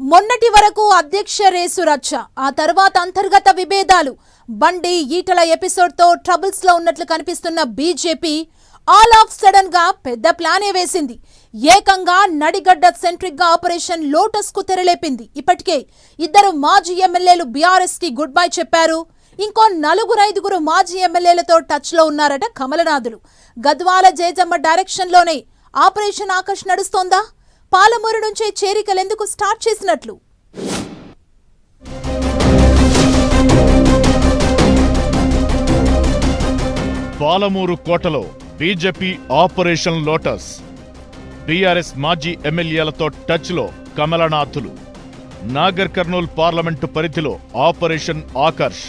మొన్నటి వరకు అధ్యక్ష రేసు రచ్చ ఆ తర్వాత అంతర్గత విభేదాలు. బండి ఈటల ఎపిసోడ్తో ట్రబుల్స్లో ట్రబుల్స్లో ఉన్నట్లు కనిపిస్తున్న బీజేపీ ఆల్ ఆఫ్ సడన్గా పెద్ద ప్లానే వేసింది. ఏకంగా నడిగడ్డ సెంట్రిక్గా ఆపరేషన్ లోటస్కు తెరలేపింది. ఇప్పటికే ఇద్దరు మాజీ ఎమ్మెల్యేలు బీఆర్ఎస్కి గుడ్ బై చెప్పారు. ఇంకో నలుగురు ఐదుగురు మాజీ ఎమ్మెల్యేలతో టచ్లో ఉన్నారట కమలనాథులు. గద్వాల జేజమ్మ డైరెక్షన్లోనే ఆపరేషన్ ఆకర్ష్ నడుస్తోందా? పాలమూరు నుంచే చేరికలెందుకు స్టార్ట్ చేసినట్లు? పాలమూరు కోటలో బీజేపీ ఆపరేషన్ లోటస్. బీఆర్ఎస్ మాజీ ఎమ్మెల్యేలతో టచ్లో కమలనాథులు. నాగర్ కర్నూల్ పార్లమెంటు పరిధిలో ఆపరేషన్ ఆకర్ష్.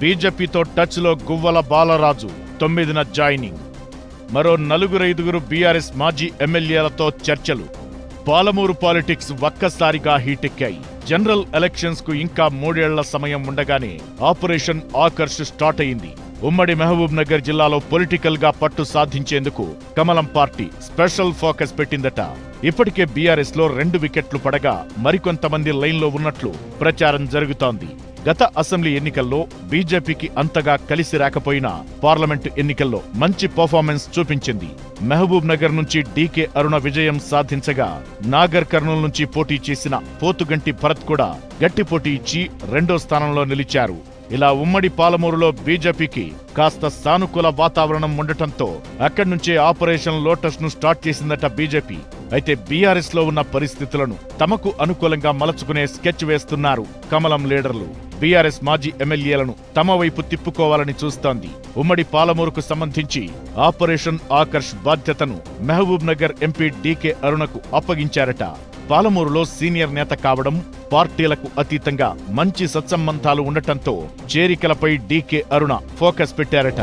బీజేపీతో టచ్లో గువ్వల బాలరాజు తొమ్మిదిన జాయినింగ్. మరో నలుగురైదుగురు బీఆర్ఎస్ మాజీ ఎమ్మెల్యేలతో చర్చలు. పాలమూరు పాలిటిక్స్ ఒక్కసారిగా హీటెక్కాయి. జనరల్ ఎలక్షన్స్కు ఇంకా మూడేళ్ళ సమయం ఉండగానే ఆపరేషన్ ఆకర్ష్ స్టార్ట్ అయింది. ఉమ్మడి మహబూబ్ నగర్ జిల్లాలో పొలిటికల్గా పట్టు సాధించేందుకు కమలం పార్టీ స్పెషల్ ఫోకస్ పెట్టిందట. ఇప్పటికే బీఆర్ఎస్లో రెండు వికెట్లు పడగా మరికొంతమంది లైన్లో ఉన్నట్లు ప్రచారం జరుగుతోంది. గత అసెంబ్లీ ఎన్నికల్లో బీజేపీకి అంతగా కలిసి రాకపోయినా పార్లమెంటు ఎన్నికల్లో మంచి పర్ఫార్మెన్స్ చూపించింది. మహబూబ్ నగర్ నుంచి డీకే అరుణ విజయం సాధించగా నాగర్ కర్నూల్ నుంచి పోటీ చేసిన పోతుగంటి భరత్ కూడా గట్టి పోటీ ఇచ్చి రెండో స్థానంలో నిలిచారు. ఇలా ఉమ్మడి పాలమూరులో బీజేపీకి కాస్త సానుకూల వాతావరణం ఉండటంతో అక్కడి నుంచే ఆపరేషన్ లోటస్ను స్టార్ట్ చేసిందట బీజేపీ. అయితే బీఆర్ఎస్లో ఉన్న పరిస్థితులను తమకు అనుకూలంగా మలచుకునే స్కెచ్ వేస్తున్నారు కమలం లీడర్లు. బీఆర్ఎస్ మాజీ ఎమ్మెల్యేలను తమ వైపు తిప్పుకోవాలని చూస్తోంది. ఉమ్మడి పాలమూరుకు సంబంధించి ఆపరేషన్ ఆకర్ష్ బాధ్యతను మహబూబ్ నగర్ ఎంపీ డీకే అరుణకు అప్పగించారట. పాలమూరులో సీనియర్ నేత కావడం పార్టీలకు అతీతంగా మంచి సత్సంబంధాలు ఉండటంతో చేరికలపై డీకే అరుణ ఫోకస్ పెట్టారట.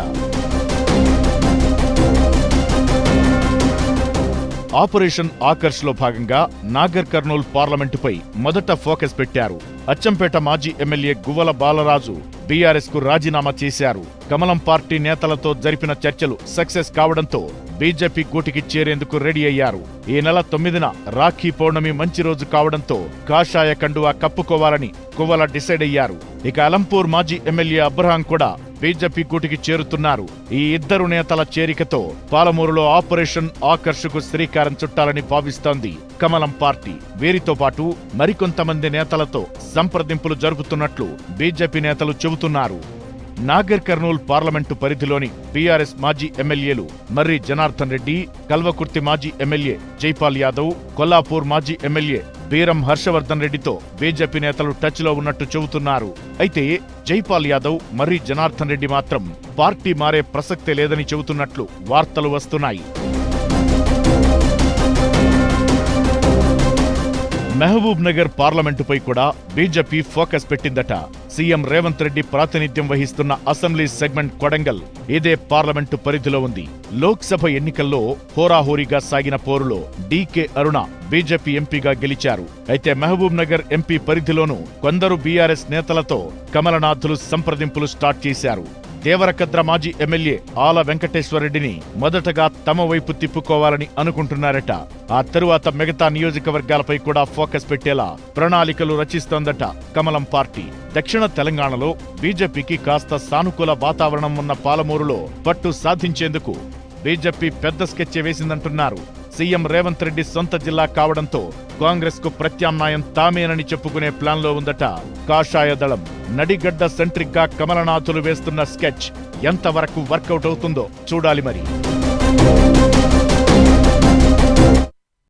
ఆపరేషన్ ఆకర్ష్లో భాగంగా నాగర్ కర్నూల్ పార్లమెంటుపై మొదట ఫోకస్ పెట్టారు. అచ్చంపేట మాజీ ఎమ్మెల్యే గువ్వల బాలరాజు బీఆర్ఎస్కు రాజీనామా చేశారు. కమలం పార్టీ నేతలతో జరిపిన చర్చలు సక్సెస్ కావడంతో బీజేపీ కూటికి చేరేందుకు రెడీ అయ్యారు. ఈ నెల తొమ్మిదిన రాఖీ పౌర్ణమి మంచి రోజు కావడంతో కాషాయ కండువా కప్పుకోవాలని కువ్వల డిసైడ్ అయ్యారు. ఇక అలంపూర్ మాజీ ఎమ్మెల్యే అబ్రహాం కూడా బీజేపీ కూటికి చేరుతున్నారు. ఈ ఇద్దరు నేతల చేరికతో పాలమూరులో ఆపరేషన్ ఆకర్షకు శ్రీకారం చుట్టాలని భావిస్తోంది కమలం పార్టీ. వీరితో పాటు మరికొంతమంది నేతలతో సంప్రదింపులు జరుపుతున్నట్లు బీజేపీ నేతలు చెబుతున్నారు. నాగర్ కర్నూల్ పార్లమెంటు పరిధిలోని బీఆర్ఎస్ మాజీ ఎమ్మెల్యేలు మర్రి జనార్దన్ రెడ్డి కల్వకుర్తి మాజీ ఎమ్మెల్యే జైపాల్ యాదవ్ కొల్లాపూర్ మాజీ ఎమ్మెల్యే బీరం హర్షవర్ధన్ రెడ్డితో బీజేపీ నేతలు టచ్లో ఉన్నట్టు చెబుతున్నారు. అయితే జైపాల్ యాదవ్ మర్రి జనార్దన్ రెడ్డి మాత్రం పార్టీ మారే ప్రసక్తే లేదని చెబుతున్నట్లు వార్తలు వస్తున్నాయి. మహబూబ్ నగర్ పార్లమెంటుపై కూడా బీజేపీ ఫోకస్ పెట్టిందట. సీఎం రేవంత్ రెడ్డి ప్రాతినిధ్యం వహిస్తున్న అసెంబ్లీ సెగ్మెంట్ కొడంగల్ ఇదే పార్లమెంటు పరిధిలో ఉంది. లోక్సభ ఎన్నికల్లో హోరాహోరీగా సాగిన పోరులో డీకే అరుణ బీజేపీ ఎంపీగా గెలిచారు. అయితే మహబూబ్ నగర్ ఎంపీ పరిధిలోనూ కొందరు బీఆర్ఎస్ నేతలతో కమలనాథులు సంప్రదింపులు స్టార్ట్ చేశారు. దేవరకద్ర మాజీ ఎమ్మెల్యే ఆల వెంకటేశ్వరరెడ్డిని మొదటగా తమ వైపు తిప్పుకోవాలని అనుకుంటున్నారట. ఆ తరువాత మిగతా నియోజకవర్గాలపై కూడా ఫోకస్ పెట్టేలా ప్రణాళికలు రచిస్తోందట కమలం పార్టీ. దక్షిణ తెలంగాణలో బీజేపీకి కాస్త సానుకూల వాతావరణం ఉన్న పాలమూరులో పట్టు సాధించేందుకు బీజేపీ పెద్ద స్కెచ్ వేసిందంటున్నారు. సీఎం రేవంత్ రెడ్డి సొంత జిల్లా కావడంతో కాంగ్రెస్కు ప్రత్యామ్నాయం తామేనని చెప్పుకునే ప్లాన్లో ఉందట. కాషాయ దళం. నడిగడ్డ సెంట్రిక్గా కమలనాథులు వేస్తున్న స్కెచ్ ఎంతవరకు వర్కౌట్ అవుతుందో చూడాలి మరి.